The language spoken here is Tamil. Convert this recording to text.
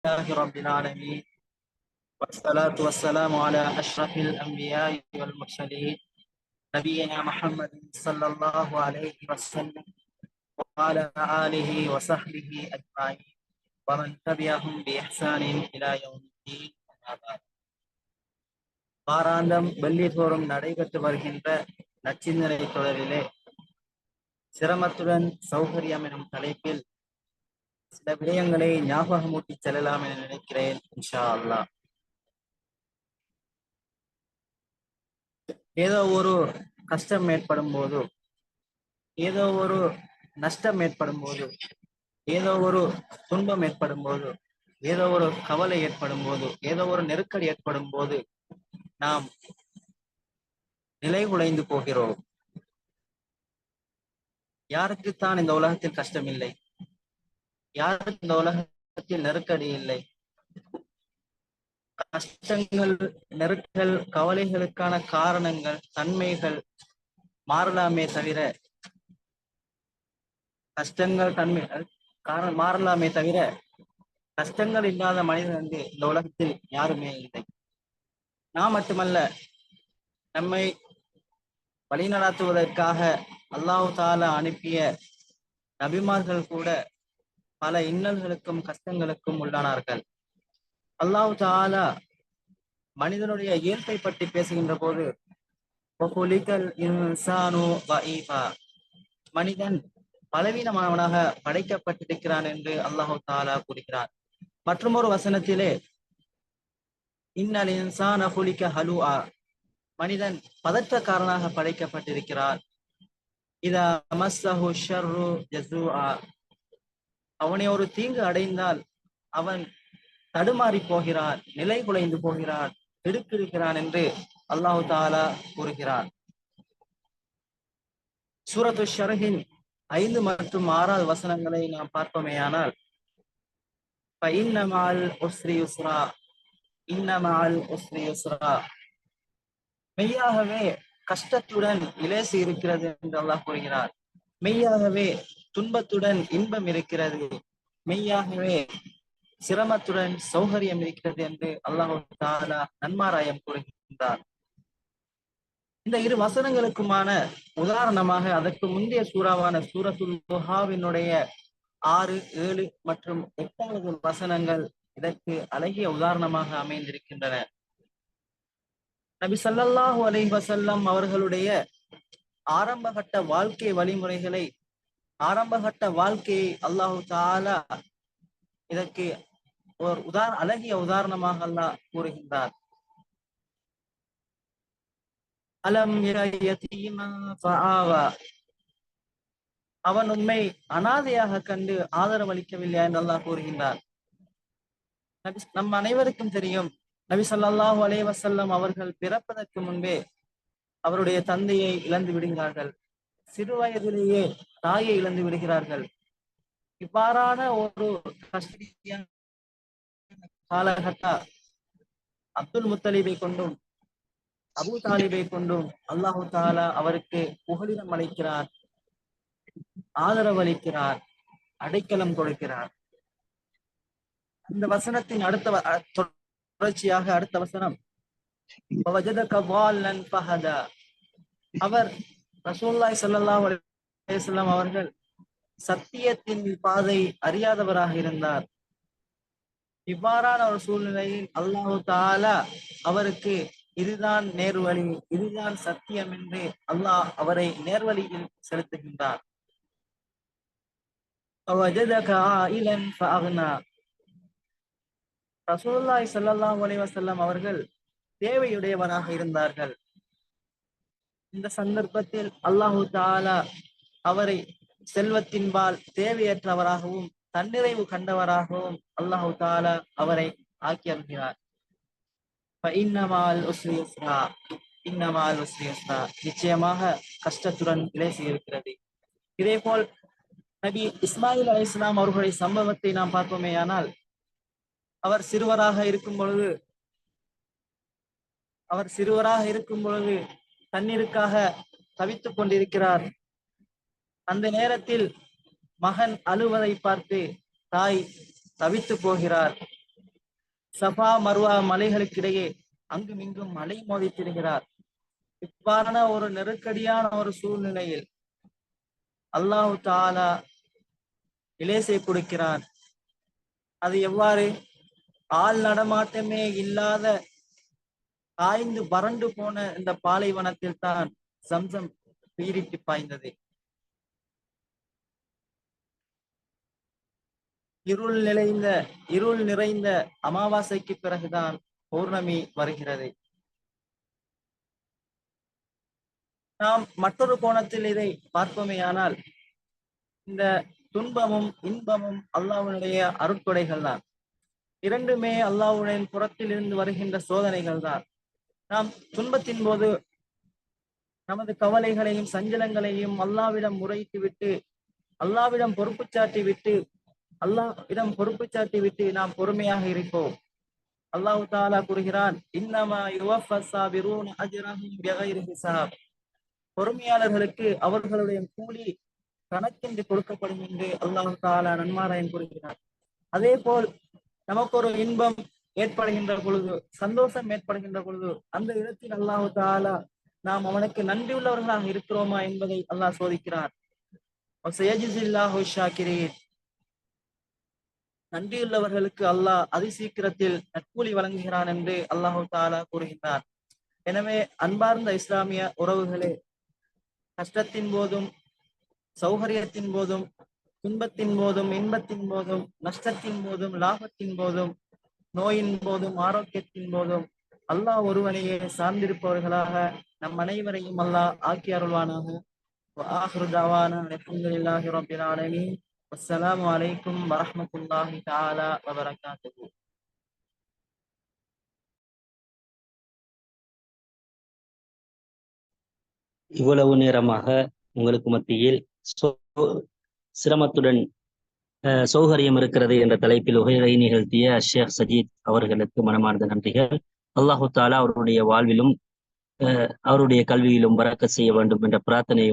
لله رب العالمين والصلاة والسلام على أشرف الأنبياء والمرسلين نبينا محمد صلى الله عليه وسلم وعلى آله وصحبه أجمعين ومن تبعهم بإحسان إلى يوم الدين أما بعد வாராந்தம் வெள்ளி தோறும் நடைபெற்று வருகின்ற நச்சிந்தனை தொடரிலே சிரமத்துடன் சௌகரியம் எனும் தலைப்பில் சில விடயங்களை ஞாபகமூட்டி செல்லலாம் என நினைக்கிறேன் இன்ஷா அல்லாஹ் ஏதோ ஒரு கஷ்டம் ஏற்படும் போது ஏதோ ஒரு நஷ்டம் ஏற்படும் போது ஏதோ ஒரு துன்பம் ஏற்படும் போது ஏதோ ஒரு கவலை ஏற்படும் போது ஏதோ ஒரு நெருக்கடி ஏற்படும் போது நாம் நிலை உடைந்து போகிறோம். யாருக்குத்தான் இந்த உலகத்தில் கஷ்டம் இல்லை? யாருக்கு இந்த உலகத்தில் நெருக்கடி இல்லை. கஷ்டங்கள் நெருக்கல் கவலைகளுக்கான காரணங்கள் தன்மைகள் மாறலாமே தவிர கஷ்டங்கள் தன்மைகள் காரணம் மாறலாமே தவிர கஷ்டங்கள் இல்லாத மனிதன் வந்து இந்த உலகத்தில் யாருமே இல்லை. நான் மட்டுமல்ல நம்மை வழிநடத்துவதற்காக அல்லாஹு தாலா அனுப்பிய நபிமார்கள் கூட பல இன்னல்களுக்கும் கஷ்டங்களுக்கும் உள்ளானார்கள். அல்லாஹு தாலா மனிதனுடைய இயல்பை பற்றி பேசுகின்ற போது மனிதன் பலவீனமானவனாக படைக்கப்பட்டிருக்கிறான் என்று அல்லாஹு தாலா கூறுகிறார் மற்றும் ஒரு வசனத்திலே இன்னல் இன்சான புலிக்க ஹலுஆ மனிதன் பதற்றக்காரனாக படைக்கப்பட்டிருக்கிறார். இதா மஸ்ஸஹு ஷர்ரு ஜஸூஆ அவனை ஒரு தீங்கு அடைந்தால் அவன் தடுமாறி போகிறான் நிலை குலைந்து போகிறான் திடுக்கிடுகிறான் என்று அல்லாஹு தாலா கூறுகிறான். சூரத்து ஷரஹின் ஐந்து மற்றும் ஆறாவது வசனங்களை நாம் பார்ப்போமேயானால் இன்னமால் உஸ்ரி யுஸ்ரா இன்னமால் உஸ்ரி யுஸ்ரா. மெய்யாகவே கஷ்டத்துடன் இலேசி இருக்கிறது என்று அல்லாஹ் கூறுகிறார். மெய்யாகவே துன்பத்துடன் இன்பம் இருக்கிறது. மெய்யாகவே சிரமத்துடன் சௌகரியம் இருக்கிறது என்று அல்லாஹு தாலா நன்மாராயம் கூறுகின்றார். இந்த இரு வசனங்களுக்குமான உதாரணமாக அதற்கு முந்தைய சூறாவான சூரத்துல்ஹாவினுடைய ஆறு ஏழு மற்றும் எட்டாவது வசனங்கள் இதற்கு அழகிய உதாரணமாக அமைந்திருக்கின்றன. நபி சல்லல்லாஹு அலை வசல்லம் அவர்களுடைய ஆரம்பகட்ட வாழ்க்கை வழிமுறைகளை ஆரம்பகட்ட வாழ்க்கையை அல்லாஹு தாலா இதற்கு ஒரு உதார அழகிய உதாரணமாக அல்லாஹ் கூறுகின்றார். அலம் அவன் உண்மை அனாதையாக கண்டு ஆதரவளிக்கவில்லை என்று அல்லாஹ் கூறுகின்றார். நம் அனைவருக்கும் தெரியும் நபி சொல்லாஹு அலே வசல்லம் அவர்கள் பிறப்பதற்கு முன்பே அவருடைய தந்தையை இழந்து விடுகிறார்கள். சிறுவயதிலேயே தாயை இழந்து விடுகிறார்கள். இவ்வாறான ஒரு காலகட்ட அப்துல் முத்தலீபை கொண்டும் அபு தாலிபை கொண்டும் அல்லாஹு தாலா அவருக்கு புகலிடம் அளிக்கிறார் ஆதரவு அளிக்கிறார் அடைக்கலம் கொடுக்கிறார். இந்த வசனத்தின் அடுத்த தொடர்ச்சியாக அடுத்த வசனம். அவர் ரசூல்லாய் சல்லாஹ் அலிஸ்லாம் அவர்கள் சத்தியத்தின் பாதை அறியாதவராக இருந்தார். இவ்வாறான ஒரு சூழ்நிலையில் அல்லாஹு தாலா அவருக்கு இதுதான் நேர்வழி இதுதான் சத்தியம் என்று அல்லாஹ் அவரை நேர்வழியில் செலுத்துகின்றார். ரசூல்லாய் சல்லாஹூ அலைவசல்லம் அவர்கள் தேவையுடையவனாக இருந்தார்கள். இந்த சந்தர்ப்பத்தில் அல்லாஹு தாலா அவரை செல்வத்தின்பால் தேவையற்றவராகவும் தன்னிறைவு கண்டவராகவும் அல்லாஹு தாலா அவரை ஆக்கி அருகிறார் நிச்சயமாக கஷ்டத்துடன் இலேசி இருக்கிறது இதே போல் நபி இஸ்மாயில் அலி இஸ்லாம் அவர்களுடைய சம்பவத்தை நாம் பார்ப்போமே ஆனால் அவர் சிறுவராக இருக்கும் பொழுது அவர் சிறுவராக இருக்கும் பொழுது தண்ணீருக்காக தவித்துக் கொண்டிருக்கிறார். அந்த நேரத்தில் மகன் அழுவதை பார்த்து தாய் தவித்து போகிறார். சபா மருவா மலைகளுக்கிடையே அங்கும் இங்கும் மலை மோதி திரிகிறார் இவ்வாறான ஒரு நெருக்கடியான ஒரு சூழ்நிலையில் அல்லாஹு தாலா இலேசை கொடுக்கிறான். அது எவ்வாறு? ஆள் நடமாட்டமே இல்லாத காய்ந்து வறண்டு போன இந்த பாலைவனத்தில் தான் சம்சம் பீரிட்டு பாய்ந்தது. இருள் நிலைந்த இருள் நிறைந்த அமாவாசைக்கு பிறகுதான் பௌர்ணமி வருகிறது. நாம் மற்றொரு கோணத்தில் இதை பார்ப்போமேயானால் இந்த துன்பமும் இன்பமும் அல்லாவுடைய அருட்கொடைகள் தான் இரண்டுமே அல்லாவுடன் புறத்தில் இருந்து வருகின்ற சோதனைகள் தான் நாம் துன்பத்தின் போது நமது கவலைகளையும் சஞ்சலங்களையும் அல்லாவிடம் முறையிட்டு விட்டு அல்லாவிடம் பொறுப்பு சாட்டி விட்டு அல்லாவிடம் பொறுப்பு சாட்டி விட்டு நாம் பொறுமையாக இருப்போம். அல்லாஹு தாலா கூறுகிறான் இன்னமா பொறுமையாளர்களுக்கு அவர்களுடைய கூலி கணக்கின்றி கொடுக்கப்படும் என்று அல்லாஹு தாலா நன்மாராயன் கூறுகிறார் அதே போல் நமக்கு ஒரு இன்பம் ஏற்படுகின்ற பொழுது சந்தோஷம் ஏற்படுகின்ற பொழுது அந்த இடத்தில் அல்லாஹு தாலா நாம் அவனுக்கு நன்றி உள்ளவர்களாக இருக்கிறோமா என்பதை அல்லாஹ் சோதிக்கிறார். நன்றியுள்ளவர்களுக்கு அல்லாஹ் அதிசீக்கிரத்தில் நட்கூலி வழங்குகிறான் என்று அல்லாஹு தாலா கூறுகின்றார். எனவே அன்பார்ந்த இஸ்லாமிய உறவுகளே கஷ்டத்தின் போதும் சௌகரியத்தின் போதும் துன்பத்தின் போதும் இன்பத்தின் போதும் நஷ்டத்தின் போதும் லாபத்தின் போதும் நோயின் போதும் ஆரோக்கியத்தின் போதும் அல்லாஹ் ஒருவனையே சார்ந்திருப்பவர்களாக நம் அனைவரையும் அல்லாஹ் ஆக்கி அருள்வானாக. அஸ்லாம் வலைக்கம் வரமத்துல்லாஹி வபரகாத்து இவ்வளவு நேரமாக உங்களுக்கு மத்தியில் சிரமத்துடன் சௌகரியம் இருக்கிறது என்ற தலைப்பில் உகையை நிகழ்த்திய ஷேக் சஜீத் அவர்களுக்கு மனமார்ந்த நன்றிகள். அல்லாஹு தாலா அவருடைய வாழ்விலும் அவருடைய கல்வியிலும் வரக்க செய்ய வேண்டும் என்ற பிரார்த்தனையோடு